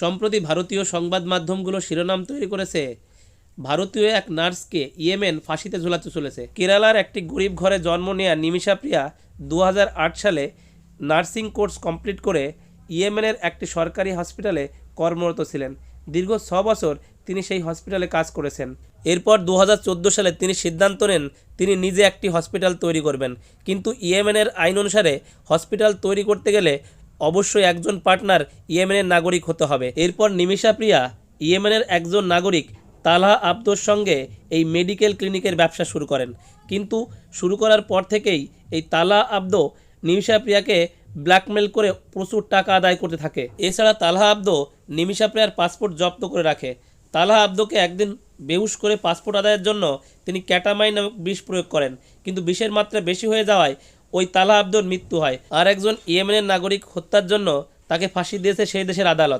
সম্প্রতি ভারতীয় সংবাদ মাধ্যমগুলো শিরোনাম তৈরি করেছে। ভারতীয় এক নার্সকে ইয়েমেন ফাঁসিতে ঝোলাতে চলেছে। কেরালার একটি গরিব ঘরে জন্ম নেয়া নিমিষা প্রিয়া দু হাজার আট সালে নার্সিং কোর্স কমপ্লিট করে ইয়েমেনের একটি সরকারি হসপিটালে কর্মরত ছিলেন। দীর্ঘ ছ বছর তিনি সেই হসপিটালে কাজ করেছেন। এরপর দু হাজার চোদ্দ সালে তিনি সিদ্ধান্ত নেন, তিনি নিজে একটি হসপিটাল তৈরি করবেন। কিন্তু ইয়েমেনের আইন অনুসারে হসপিটাল তৈরি করতে গেলে অবশ্যই একজন পার্টনার ইয়েমেনের নাগরিক হতে হবে। এরপর নিমিষা প্রিয়া, ইয়েমেনের একজন নাগরিক তালহা আব্দোর সঙ্গে এই মেডিকেল ক্লিনিকের ব্যবসা শুরু করেন। কিন্তু শুরু করার পর থেকেই এই তালহা আব্দো নিমিষা প্রিয়াকে ব্ল্যাকমেল করে প্রচুর টাকা আদায় করতে থাকে। এছাড়া তালহা আব্দো নিমিষা প্রিয়ার পাসপোর্ট জব্দ করে রাখে। তালহা আব্দোকে একদিন বেহুশ করে পাসপোর্ট আদায়ের জন্য তিনি ক্যাটামাইন বিষ প্রয়োগ করেন। কিন্তু বিষের মাত্রা বেশি হয়ে যাওয়ায় ওই তালা আব্দুর মৃত্যু হয়। আর একজন ইয়েমেনের নাগরিক হত্যার জন্য তাকে ফাঁসি দিয়েছে সেই দেশের আদালত।